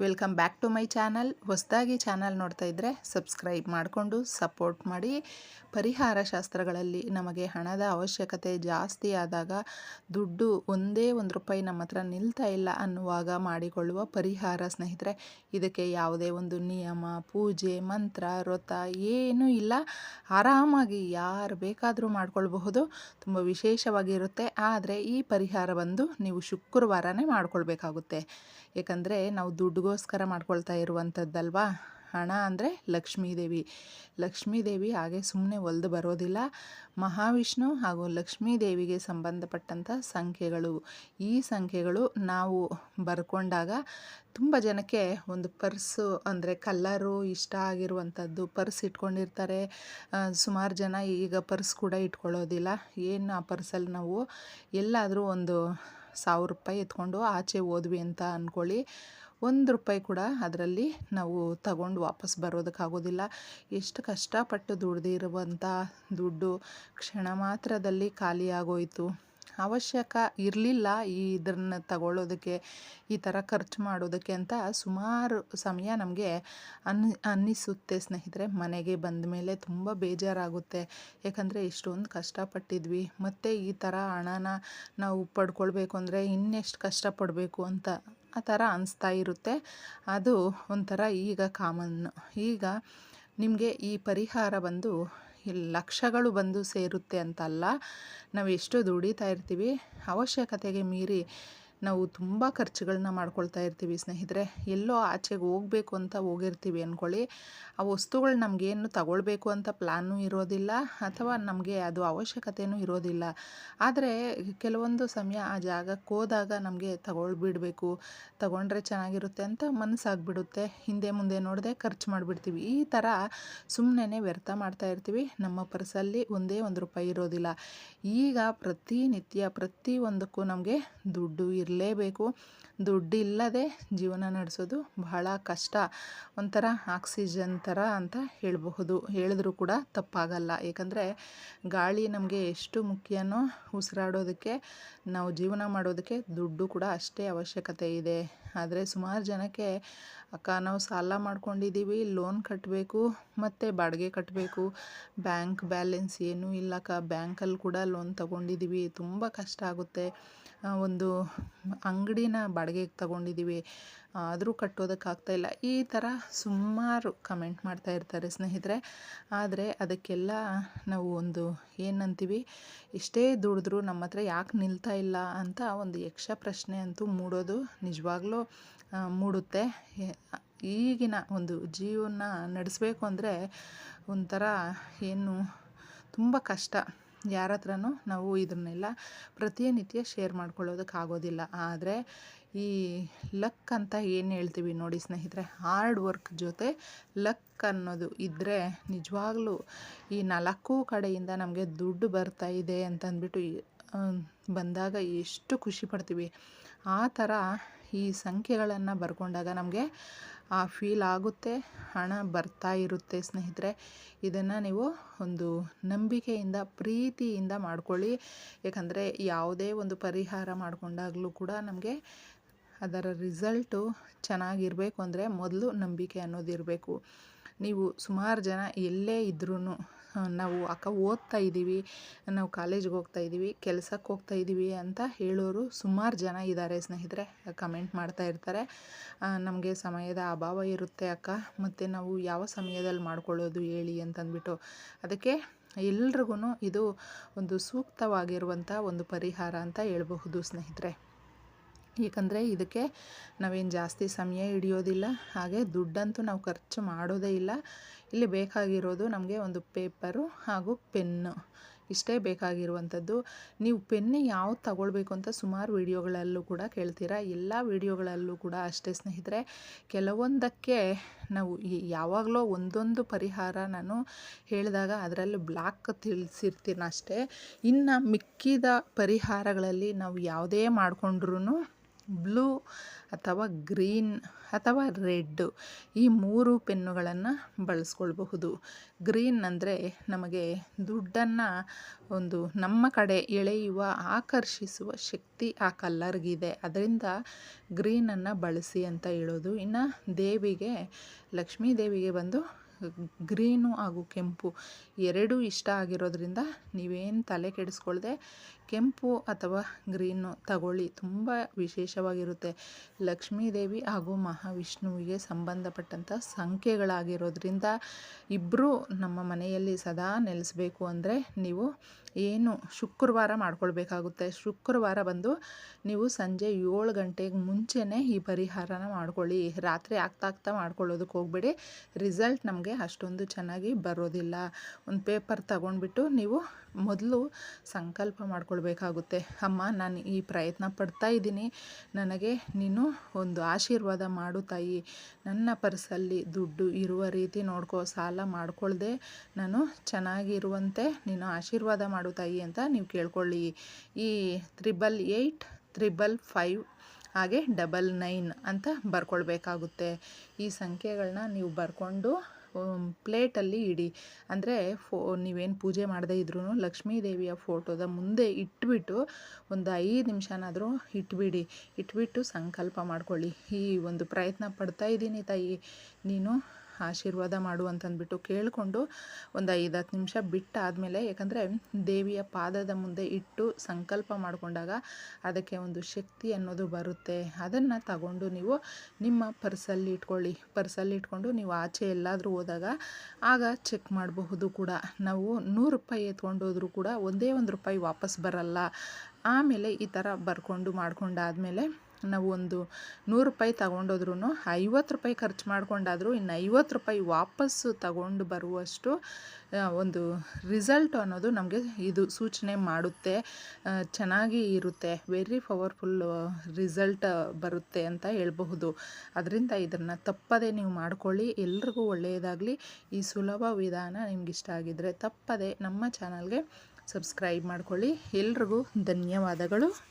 Welcome back to my channel. ಹೊಸದಾಗಿ channel ನೋಡ್ತಾ ಇದ್ದರೆ ಸಬ್ಸ್ಕ್ರೈಬ್ ಮಾಡಿಕೊಂಡು ಸಪೋರ್ಟ್ ಮಾಡಿ. ಪರಿಹಾರ ಶಾಸ್ತ್ರಗಳಲ್ಲಿ ನಮಗೆ ಹಣದ ಅವಶ್ಯಕತೆ ಜಾಸ್ತಿ ಆದಾಗ ದುಡ್ಡು ಒಂದೇ ಒಂದು ರೂಪಾಯಿ ನಮ್ಮ ಹತ್ರ ನಿಲ್ತಾ ಇಲ್ಲ ಅನ್ನುವಾಗ ಮಾಡಿಕೊಳ್ಳುವ ಪರಿಹಾರ ಸ್ನೇಹಿತರೆ, ಇದಕ್ಕೆ ಯಾವುದೇ ಒಂದು ನಿಯಮ, ಪೂಜೆ, ಮಂತ್ರ, ವ್ರತ ಏನೂ ಇಲ್ಲ. ಆರಾಮಾಗಿ ಯಾರು ಬೇಕಾದರೂ ಮಾಡಿಕೊಳ್ಬಹುದು. ತುಂಬ ವಿಶೇಷವಾಗಿರುತ್ತೆ. ಆದರೆ ಈ ಪರಿಹಾರ ಬಂದು ನೀವು ಶುಕ್ರವಾರನೇ ಮಾಡಿಕೊಳ್ಬೇಕಾಗುತ್ತೆ. ಏಕೆಂದರೆ ನಾವು ದುಡ್ಡುಗೋಸ್ಕರ ಮಾಡ್ಕೊಳ್ತಾ ಇರುವಂಥದ್ದಲ್ವಾ? ಹಣ ಅಂದರೆ ಲಕ್ಷ್ಮೀದೇವಿ. ಲಕ್ಷ್ಮೀದೇವಿ ಹಾಗೆ ಸುಮ್ಮನೆ ಒಲ್ದು ಬರೋದಿಲ್ಲ. ಮಹಾವಿಷ್ಣು ಹಾಗೂ ಲಕ್ಷ್ಮೀದೇವಿಗೆ ಸಂಬಂಧಪಟ್ಟಂಥ ಸಂಖ್ಯೆಗಳು. ಈ ಸಂಖ್ಯೆಗಳು ನಾವು ಬರ್ಕೊಂಡಾಗ ತುಂಬ ಜನಕ್ಕೆ ಒಂದು ಪರ್ಸು ಅಂದರೆ ಕಲ್ಲರು ಇಷ್ಟ ಆಗಿರುವಂಥದ್ದು ಪರ್ಸ್ ಇಟ್ಕೊಂಡಿರ್ತಾರೆ. ಸುಮಾರು ಜನ ಈಗ ಪರ್ಸ್ ಕೂಡ ಇಟ್ಕೊಳ್ಳೋದಿಲ್ಲ. ಏನು ಆ ಪರ್ಸಲ್ಲಿ ನಾವು ಎಲ್ಲಾದರೂ ಒಂದು ಸಾವಿರ ರೂಪಾಯಿ ಎತ್ಕೊಂಡು ಆಚೆ ಹೋದ್ವಿ ಅಂತ ಅಂದ್ಕೊಳ್ಳಿ ಒಂದು ರೂಪಾಯಿ ಕೂಡ ಅದರಲ್ಲಿ ನಾವು ತಗೊಂಡು ವಾಪಸ್ ಬರೋದಕ್ಕಾಗೋದಿಲ್ಲ. ಎಷ್ಟು ಕಷ್ಟಪಟ್ಟು ದುಡ್ದಿರುವಂಥ ದುಡ್ಡು ಕ್ಷಣ ಮಾತ್ರದಲ್ಲಿ ಖಾಲಿಯಾಗೋಯಿತು ಅವಶ್ಯಕ ಇರಲಿಲ್ಲ ಈ ಇದನ್ನು ತಗೊಳ್ಳೋದಕ್ಕೆ, ಈ ಥರ ಖರ್ಚು ಮಾಡೋದಕ್ಕೆ ಅಂತ ಸುಮಾರು ಸಮಯ ನಮಗೆ ಅನ್, ಅನ್ನಿಸುತ್ತೆ ಸ್ನೇಹಿತರೆ. ಮನೆಗೆ ಬಂದ ಮೇಲೆ ತುಂಬ ಬೇಜಾರಾಗುತ್ತೆ. ಯಾಕಂದರೆ ಇಷ್ಟೊಂದು ಕಷ್ಟಪಟ್ಟಿದ್ವಿ. ಮತ್ತು ಈ ಥರ ಹಣನ ನಾವು ಪಡ್ಕೊಳ್ಬೇಕು ಅಂದರೆ ಇನ್ನೆಷ್ಟು ಕಷ್ಟಪಡಬೇಕು ಅಂತ ಆ ಥರ ಅನಿಸ್ತಾ ಇರುತ್ತೆ. ಅದು ಒಂಥರ ಈಗ ಕಾಮನ್. ಈಗ ನಿಮಗೆ ಈ ಪರಿಹಾರ ಬಂದು ಲಕ್ಷಗಳು ಬಂದು ಸೇರುತ್ತೆ ಅಂತಲ್ಲ. ನಾವು ಎಷ್ಟು ದುಡಿತಾ ಇರ್ತೀವಿ. ಅವಶ್ಯಕತೆಗೆ ಮೀರಿ ನಾವು ತುಂಬ ಖರ್ಚುಗಳನ್ನ ಮಾಡ್ಕೊಳ್ತಾ ಇರ್ತೀವಿ ಸ್ನೇಹಿತರೆ. ಎಲ್ಲೋ ಆಚೆಗೆ ಹೋಗಬೇಕು ಅಂತ ಹೋಗಿರ್ತೀವಿ ಅಂದ್ಕೊಳ್ಳಿ ಆ ವಸ್ತುಗಳು ನಮಗೇನು ತಗೊಳ್ಬೇಕು ಅಂತ ಪ್ಲ್ಯಾನು ಇರೋದಿಲ್ಲ ಅಥವಾ ನಮಗೆ ಅದು ಅವಶ್ಯಕತೆಯೂ ಇರೋದಿಲ್ಲ. ಆದರೆ ಕೆಲವೊಂದು ಸಮಯ ಆ ಜಾಗಕ್ಕೆ ಹೋದಾಗ ನಮಗೆ ತಗೊಳ್ಬಿಡಬೇಕು. ತಗೊಂಡ್ರೆ ಚೆನ್ನಾಗಿರುತ್ತೆ ಅಂತ ಮನಸ್ಸಾಗ್ಬಿಡುತ್ತೆ ಹಿಂದೆ ಮುಂದೆ ನೋಡದೆ ಖರ್ಚು ಮಾಡಿಬಿಡ್ತೀವಿ. ಈ ಥರ ಸುಮ್ಮನೆ ವ್ಯರ್ಥ ಮಾಡ್ತಾ ಇರ್ತೀವಿ. ನಮ್ಮ ಪರ್ಸಲ್ಲಿ ಒಂದೇ ಒಂದು ರೂಪಾಯಿ ಇರೋದಿಲ್ಲ. ಈಗ ಪ್ರತಿನಿತ್ಯ ಪ್ರತಿಯೊಂದಕ್ಕೂ ನಮಗೆ ದುಡ್ಡು ಇರಲೇಬೇಕು. ದುಡ್ಡಿಲ್ಲದೆ ಜೀವನ ನಡೆಸೋದು ಬಹಳ ಕಷ್ಟ. ಒಂಥರ ಆಕ್ಸಿಜನ್ ಥರ ಅಂತ ಹೇಳಬಹುದು. ಹೇಳಿದ್ರೂ ಕೂಡ ತಪ್ಪಾಗಲ್ಲ. ಏಕೆಂದರೆ ಗಾಳಿ ನಮಗೆ ಎಷ್ಟು ಮುಖ್ಯನೋ ಉಸಿರಾಡೋದಕ್ಕೆ ನಾವು ಜೀವನ ಮಾಡೋದಕ್ಕೆ ದುಡ್ಡು ಕೂಡ ಅಷ್ಟೇ ಅವಶ್ಯಕತೆ ಇದೆ. ಆದರೆ ಸುಮಾರು ಜನಕ್ಕೆ, ಅಕ್ಕ, ನಾವು ಸಾಲ ಮಾಡ್ಕೊಂಡಿದ್ದೀವಿ ಲೋನ್ ಕಟ್ಟಬೇಕು ಮತ್ತು ಬಾಡಿಗೆ ಕಟ್ಟಬೇಕು ಬ್ಯಾಂಕ್ ಬ್ಯಾಲೆನ್ಸ್ ಏನೂ ಇಲ್ಲಕ್ಕ ಬ್ಯಾಂಕಲ್ಲಿ ಕೂಡ ಲೋನ್ ತಗೊಂಡಿದ್ದೀವಿ ತುಂಬ ಕಷ್ಟ ಆಗುತ್ತೆ. ಒಂದು ಅಂಗಡಿನ ಬಾಡಿಗೆಗೆ ತಗೊಂಡಿದ್ದೀವಿ ಆದರೂ ಕಟ್ಟೋದಕ್ಕಾಗ್ತಾಯಿಲ್ಲ ಈ ಥರ ಸುಮಾರು ಕಮೆಂಟ್ ಮಾಡ್ತಾ ಇರ್ತಾರೆ ಸ್ನೇಹಿತರೆ. ಆದರೆ ಅದಕ್ಕೆಲ್ಲ ನಾವು ಒಂದು ಏನಂತೀವಿ ಇಷ್ಟೇ ದುಡಿದ್ರೂ ನಮ್ಮ ಹತ್ರ ಯಾಕೆ ನಿಲ್ತಾ ಇಲ್ಲ ಅಂತ ಒಂದು ಯಕ್ಷ ಪ್ರಶ್ನೆ ಅಂತೂ ಮೂಡೋದು ನಿಜವಾಗ್ಲೂ ಮೂಡುತ್ತೆ. ಈಗಿನ ಒಂದು ಜೀವನ ನಡೆಸಬೇಕು ಅಂದರೆ ಒಂಥರ ಏನು ತುಂಬ ಕಷ್ಟ. ಯಾರ ಹತ್ರನೂ ನಾವು ಇದನ್ನೆಲ್ಲ ಪ್ರತಿನಿತ್ಯ ಶೇರ್ ಮಾಡ್ಕೊಳ್ಳೋದಕ್ಕಾಗೋದಿಲ್ಲ ಆದರೆ ಈ ಲಕ್ ಅಂತ ಏನು ಹೇಳ್ತೀವಿ ನೋಡಿ ಸ್ನೇಹಿತರೆ ಹಾರ್ಡ್ ವರ್ಕ್ ಜೊತೆ ಲಕ್ ಅನ್ನೋದು ಇದ್ದರೆ ನಿಜವಾಗ್ಲೂ ಈ ನಾಲ್ಕು ಕಡೆಯಿಂದ ನಮಗೆ ದುಡ್ಡು ಬರ್ತಾ ಇದೆ ಅಂತಂದ್ಬಿಟ್ಟು ಬಂದಾಗ ಎಷ್ಟು ಖುಷಿ ಪಡ್ತೀವಿ. ಆ ಥರ ಈ ಸಂಖ್ಯೆಗಳನ್ನು ಬರ್ಕೊಂಡಾಗ ನಮಗೆ ಆ ಫೀಲ್ ಆಗುತ್ತೆ, ಹಣ ಬರ್ತಾ ಇರುತ್ತೆ ಸ್ನೇಹಿತರೆ. ಇದನ್ನು ನೀವು ಒಂದು ನಂಬಿಕೆಯಿಂದ, ಪ್ರೀತಿಯಿಂದ ಮಾಡ್ಕೊಳ್ಳಿ. ಯಾಕಂದರೆ ಯಾವುದೇ ಒಂದು ಪರಿಹಾರ ಮಾಡಿಕೊಂಡಾಗಲೂ ಕೂಡ ನಮಗೆ ಅದರ ರಿಸಲ್ಟು ಚೆನ್ನಾಗಿರಬೇಕು ಅಂದರೆ ಮೊದಲು ನಂಬಿಕೆ ಅನ್ನೋದಿರಬೇಕು. ನೀವು ಸುಮಾರು ಜನ ಎಲ್ಲೇ ಇದ್ರೂ ನಾವು ಅಕ್ಕ ಓದ್ತಾ ಇದ್ದೀವಿ ನಾವು ಕಾಲೇಜ್ಗೆ ಹೋಗ್ತಾ ಇದ್ದೀವಿ ಕೆಲಸಕ್ಕೆ ಹೋಗ್ತಾ ಇದ್ದೀವಿ ಅಂತ ಹೇಳೋರು ಸುಮಾರು ಜನ ಇದ್ದಾರೆ ಸ್ನೇಹಿತರೆ, ಕಮೆಂಟ್ ಮಾಡ್ತಾ ಇರ್ತಾರೆ. ನಮಗೆ ಸಮಯದ ಅಭಾವ ಇರುತ್ತೆ ಅಕ್ಕ, ಮತ್ತು ನಾವು ಯಾವ ಸಮಯದಲ್ಲಿ ಮಾಡ್ಕೊಳ್ಳೋದು ಹೇಳಿ ಅಂತಂದ್ಬಿಟ್ಟು. ಅದಕ್ಕೆ ಎಲ್ರಿಗೂ ಇದು ಒಂದು ಸೂಕ್ತವಾಗಿರುವಂಥ ಒಂದು ಪರಿಹಾರ ಅಂತ ಹೇಳ್ಬಹುದು ಸ್ನೇಹಿತರೆ. ಏಕೆಂದರೆ ಇದಕ್ಕೆ ನಾವೇನು ಜಾಸ್ತಿ ಸಮಯ ಹಿಡಿಯೋದಿಲ್ಲ, ಹಾಗೆ ದುಡ್ಡಂತೂ ನಾವು ಖರ್ಚು ಮಾಡೋದೇ ಇಲ್ಲ. ಇಲ್ಲಿ ಬೇಕಾಗಿರೋದು ನಮಗೆ ಒಂದು ಪೇಪರು ಹಾಗೂ ಪೆನ್ನು. ಇಷ್ಟೇ ಬೇಕಾಗಿರುವಂಥದ್ದು. ನೀವು ಪೆನ್ನು ಯಾವ್ದು ತಗೊಳ್ಬೇಕು ಅಂತ ಸುಮಾರು ವಿಡಿಯೋಗಳಲ್ಲೂ ಕೂಡ ಕೇಳ್ತೀರಾ? ಎಲ್ಲ ವಿಡಿಯೋಗಳಲ್ಲೂ ಕೂಡ ಅಷ್ಟೇ ಸ್ನೇಹಿತರೆ, ಕೆಲವೊಂದಕ್ಕೆ ನಾವು ಯಾವಾಗಲೂ ಒಂದೊಂದು ಪರಿಹಾರ ನಾನು ಹೇಳಿದಾಗ ಅದರಲ್ಲಿ ಬ್ಲಾಕ್ ತಿಳಿಸಿರ್ತೀನಿ ಅಷ್ಟೇ ಇನ್ನು ಮಿಕ್ಕಿದ ಪರಿಹಾರಗಳಲ್ಲಿ ನಾವು ಯಾವುದೇ ಮಾಡಿಕೊಂಡ್ರೂ ಬ್ಲೂ ಅಥವಾ ಗ್ರೀನ್ ಅಥವಾ ರೆಡ್ ಈ ಮೂರು ಪೆನ್ನುಗಳನ್ನು ಬಳಸ್ಕೊಳ್ಬಹುದು. ಗ್ರೀನ್ ಅಂದರೆ ನಮಗೆ ದುಡ್ಡನ್ನು ಒಂದು ನಮ್ಮ ಕಡೆ ಎಳೆಯುವ, ಆಕರ್ಷಿಸುವ ಶಕ್ತಿ ಆ ಕಲ್ಲರ್ಗಿದೆ. ಅದರಿಂದ ಗ್ರೀನನ್ನು ಬಳಸಿ ಅಂತ ಹೇಳೋದು. ಇನ್ನು ದೇವಿಗೆ ಲಕ್ಷ್ಮೀ ದೇವಿಗೆ ಬಂದು ಗ್ರೀನು ಹಾಗೂ ಕೆಂಪು ಎರಡೂ ಇಷ್ಟ ಆಗಿರೋದ್ರಿಂದ ನೀವೇನು ತಲೆ ಕೆಡಿಸ್ಕೊಳ್ದೆ ಕೆಂಪು ಅಥವಾ ಗ್ರೀನು ತಗೊಳ್ಳಿ. ತುಂಬ ವಿಶೇಷವಾಗಿರುತ್ತೆ. ಲಕ್ಷ್ಮೀದೇವಿ ಹಾಗೂ ಮಹಾವಿಷ್ಣುವಿಗೆ ಸಂಬಂಧಪಟ್ಟಂಥ ಸಂಖ್ಯೆಗಳಾಗಿರೋದ್ರಿಂದ ಇಬ್ಬರೂ ನಮ್ಮ ಮನೆಯಲ್ಲಿ ಸದಾ ನೆಲೆಸಬೇಕು ಅಂದರೆ ನೀವು ಏನು ಶುಕ್ರವಾರ ಮಾಡ್ಕೊಳ್ಬೇಕಾಗುತ್ತೆ. ಶುಕ್ರವಾರ ಬಂದು ನೀವು ಸಂಜೆ ಏಳು ಗಂಟೆಗೆ ಮುಂಚೆನೇ ಈ ಪರಿಹಾರನ ಮಾಡ್ಕೊಳ್ಳಿ. ರಾತ್ರಿ ಆಗ್ತಾ ಆಗ್ತಾ ಮಾಡ್ಕೊಳ್ಳೋದಕ್ಕೆ ಹೋಗ್ಬೇಡಿ. ರಿಸಲ್ಟ್ ನಮಗೆ ಅಷ್ಟೊಂದು ಚೆನ್ನಾಗಿ ಬರೋದಿಲ್ಲ. ಒಂದು ಪೇಪರ್ ತಗೊಂಡ್ಬಿಟ್ಟು ನೀವು ಮೊದಲು ಸಂಕಲ್ಪ ಮಾಡ್ಕೊಳ್ಬೇಕಾಗುತ್ತೆ ಅಮ್ಮ, ನಾನು ಈ ಪ್ರಯತ್ನ ಪಡ್ತಾ ಇದ್ದೀನಿ. ನನಗೆ ನೀನು ಒಂದು ಆಶೀರ್ವಾದ ಮಾಡು ತಾಯಿ. ನನ್ನ ಪರ್ಸಲ್ಲಿ ದುಡ್ಡು ಇರುವ ರೀತಿ ನೋಡ್ಕೋ, ಸಾಲ ಮಾಡಿಕೊಳ್ಳದೆ ನಾನು ಚೆನ್ನಾಗಿರುವಂತೆ ನೀನು ಆಶೀರ್ವಾದ ಮಾಡು ತಾಯಿ ಅಂತ ನೀವು ಕೇಳ್ಕೊಳ್ಳಿ. ಈ ತ್ರಿಬಲ್ ಏಯ್ಟ್, ತ್ರಿಬಲ್ ಫೈವ್, ಹಾಗೆ ಡಬಲ್ ನೈನ್ ಅಂತ ಬರ್ಕೊಳ್ಬೇಕಾಗುತ್ತೆ. ಈ ಸಂಖ್ಯೆಗಳನ್ನ ನೀವು ಬರ್ಕೊಂಡು ಪ್ಲೇಟಲ್ಲಿ ಇಡಿ. ಅಂದರೆ ಫೋ, ನೀವೇನು ಪೂಜೆ ಮಾಡದೇ ಇದ್ರೂ ಲಕ್ಷ್ಮೀ ದೇವಿಯ ಫೋಟೋದ ಮುಂದೆ ಇಟ್ಬಿಟ್ಟು ಒಂದು ಐದು ನಿಮಿಷನಾದರೂ ಇಟ್ಬಿಡಿ. ಇಟ್ಬಿಟ್ಟು ಸಂಕಲ್ಪ ಮಾಡ್ಕೊಳ್ಳಿ. ಈ ಒಂದು ಪ್ರಯತ್ನ ಪಡ್ತಾ ಇದ್ದೀನಿ ತಾಯಿ. ನೀನು ಆಶೀರ್ವಾದ ಮಾಡು ಅಂತಂದ್ಬಿಟ್ಟು ಕೇಳಿಕೊಂಡು ಒಂದು ಐದು ಹತ್ತು ನಿಮಿಷ ಬಿಟ್ಟಾದಮೇಲೆ, ಯಾಕಂದರೆ ದೇವಿಯ ಪಾದದ ಮುಂದೆ ಇಟ್ಟು ಸಂಕಲ್ಪ ಮಾಡಿಕೊಂಡಾಗ ಅದಕ್ಕೆ ಒಂದು ಶಕ್ತಿ ಅನ್ನೋದು ಬರುತ್ತೆ. ಅದನ್ನು ತಗೊಂಡು ನೀವು ನಿಮ್ಮ ಪರ್ಸಲ್ಲಿ ಇಟ್ಕೊಳ್ಳಿ. ಪರ್ಸಲ್ಲಿ ಇಟ್ಕೊಂಡು ನೀವು ಆಚೆ ಎಲ್ಲಾದರೂ ಹೋದಾಗ ಆಗ ಚೆಕ್ ಮಾಡಬಹುದು ಕೂಡ. ನಾವು ನೂರು ರೂಪಾಯಿ ಎತ್ಕೊಂಡು ಹೋದರೂ ಕೂಡ ಒಂದೇ ಒಂದು ರೂಪಾಯಿ ವಾಪಸ್ ಬರಲ್ಲ. ಆಮೇಲೆ ಈ ಥರ ಬರ್ಕೊಂಡು ಮಾಡ್ಕೊಂಡಾದಮೇಲೆ ನಾವು ಒಂದು ನೂರು ರೂಪಾಯಿ ತಗೊಂಡೋದ್ರೂ ಐವತ್ತು ರೂಪಾಯಿ ಖರ್ಚು ಮಾಡ್ಕೊಂಡಾದರೂ ಇನ್ನು ಐವತ್ತು ರೂಪಾಯಿ ವಾಪಸ್ಸು ತಗೊಂಡು ಬರುವಷ್ಟು ಒಂದು ರಿಸಲ್ಟ್ ಅನ್ನೋದು ನಮಗೆ ಇದು ಸೂಚನೆ ಮಾಡುತ್ತೆ. ಚೆನ್ನಾಗಿ ಇರುತ್ತೆ. ವೆರಿ ಪವರ್ಫುಲ್ ರಿಸಲ್ಟ್ ಬರುತ್ತೆ ಅಂತ ಹೇಳಬಹುದು. ಅದರಿಂದ ಇದನ್ನು ತಪ್ಪದೇ ನೀವು ಮಾಡ್ಕೊಳ್ಳಿ. ಎಲ್ರಿಗೂ ಒಳ್ಳೆಯದಾಗಲಿ. ಈ ಸುಲಭ ವಿಧಾನ ನಿಮ್ಗೆ ಇಷ್ಟ ಆಗಿದ್ದರೆ ತಪ್ಪದೆ ನಮ್ಮ ಚಾನಲ್ಗೆ ಸಬ್ಸ್ಕ್ರೈಬ್ ಮಾಡ್ಕೊಳ್ಳಿ. ಎಲ್ರಿಗೂ ಧನ್ಯವಾದಗಳು.